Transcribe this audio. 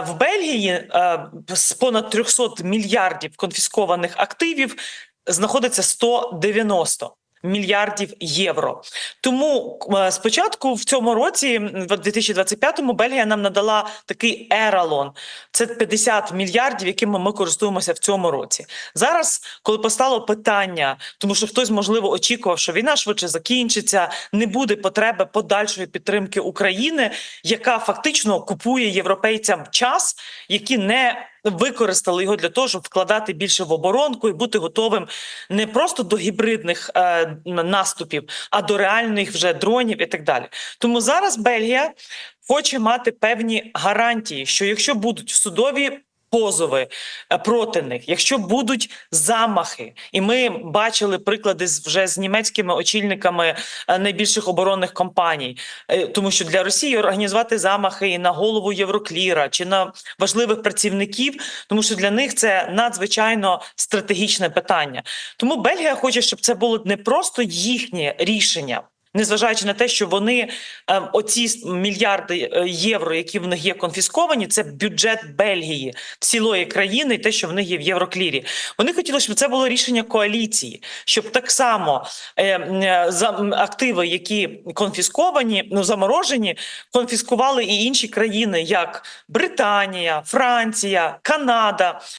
Е, В Бельгії е, з понад 300 мільярдів конфіскованих активів знаходиться 190 мільярдів євро. Тому е, спочатку в цьому році, в 2025-му, Бельгія нам надала такий ералон. Це 50 мільярдів, якими ми користуємося в цьому році. Зараз, коли постало питання, тому що хтось можливо очікував, що війна швидше закінчиться, не буде потреби подальшої підтримки України, яка фактично купує європейцям час, які не використали його для того, щоб вкладати більше в оборонку і бути готовим не просто до гібридних е, наступів, а до реальних вже дронів і так далі. Тому зараз Бельгія хоче мати певні гарантії, що якщо будуть судові. Позови е, проти них, якщо будуть замахи, і ми бачили приклади вже з німецькими очільниками е, найбільших оборонних компаній, Е, тому що для Росії організувати замахи і на голову Єврокліра чи на важливих працівників, тому що для них це надзвичайно стратегічне питання. Тому Бельгія хоче, щоб це було не просто їхнє рішення. Незважаючи на те, що вони е, оці мільярди е, євро, які в них є конфісковані, це бюджет Бельгії, цілої країни, і те, що в них є в Євроклірі. Вони хотіли, щоб це було рішення коаліції, щоб так само е, за активи, які конфісковані, ну заморожені, конфіскували і інші країни, як Британія, Франція, Канада.